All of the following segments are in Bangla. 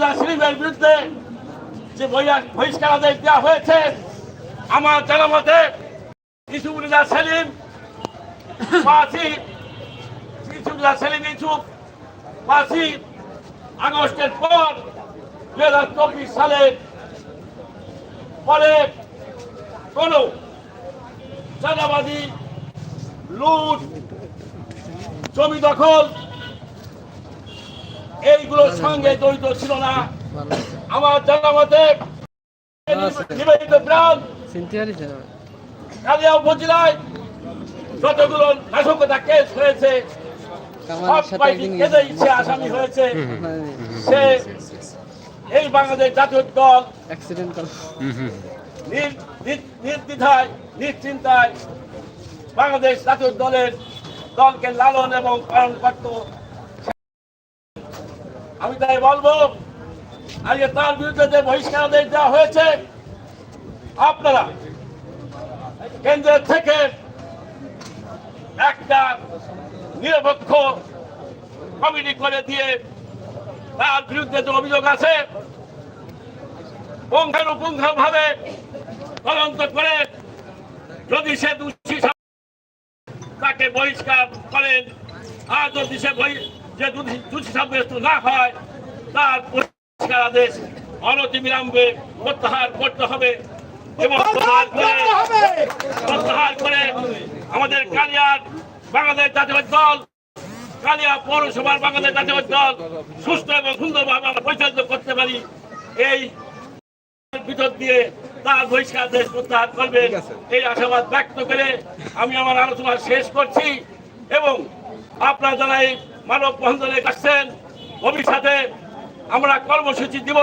মির্জা সেলিমের বিরুদ্ধে যে বহিষ্কার বহিষ্কারাদেশ দেওয়া হয়েছে, আমার জানা মতে ইসুফ মির্জা সেলিম পাঁচই ইসুফ মির্জা সেলিম ইসুফ পাঁচই আগস্টের পর দু হাজার চব্বিশ সালে পরে কোন চাঁদাবাদী লুট, জমি দখল এইগুলোর সঙ্গে জড়িত ছিল না। আমার জানা মতে নিবেদিত প্রাণ কালিয়া উপজেলায় যতগুলো নাশকতা কেস হয়েছে সে আসামি হয়েছে। সে এই বাংলাদেশ জাতীয় দল নির্দ্বিধায় নিশ্চিন্তায় বাংলাদেশ জাতীয় দলের দলকে লালন এবং পালন করত। আমি তাই বলব, আজকে তার বিরুদ্ধে যে বহিষ্কার দেওয়া হয়েছে, আপনারা কেন্দ্রের থেকে একটা নিরপেক্ষ কমিটি করে দিয়ে তার বিরুদ্ধে যে অভিযোগ আছে পুঙ্খানুপুঙ্খ ভাবে তদন্ত করে যদি সে দোষী তাকে বহিষ্কার করেন। আর যদি সে যে দোষী- দোষী সাব্যস্ত না হয় তার বহিষ্কার আদেশ অনতি বিলম্বে প্রত্যাহার করতে হবে এবং প্রত্যাহার করে প্রত্যাহার করে আমাদের কালিয়ার বাংলাদেশ জাতীয় দল কালিয়া পৌরসভার বাংলাদেশ জাতীয় দল সুস্থ এবং সুন্দরভাবে আমরা পরিচালিত করতে পারি। এই ভিতর দিয়ে তার বহিষ্কার দেশ প্রত্যাহার করবে এই আশাবাদ ব্যক্ত করে আমি আমার আলোচনা শেষ করছি এবং আপনারা যারা এই মানব বন্ধনে আসছেন ভবিষ্যতে আমরা কর্মসূচি দিব।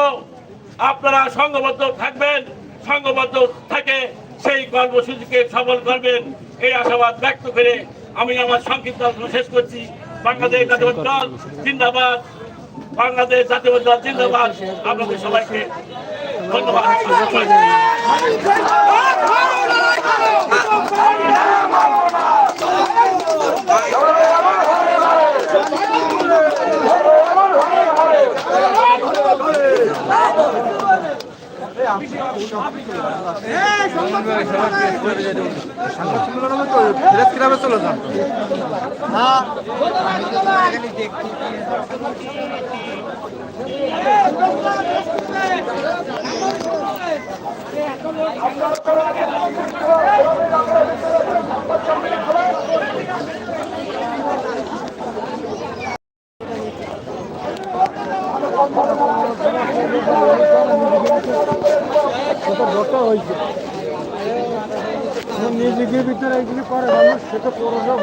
আপনারা সংঘবদ্ধ থাকবেন, সংঘবদ্ধ থেকে সেই কর্মসূচিকে সফল করবেন। এই আশাবাদ ব্যক্ত করে আমি আমার সংক্ষিপ্ত শেষ করছি। বাংলাদেশ জাতীয় দল জিন্দাবাদ। বাংলাদেশ জাতীয় দল জিন্দাবাদ। আপনাদের সবাইকে ধন্যবাদ। চলে যান নিজেকে ভিতরে এগুলি করে মানুষ সেটা পৌরসভা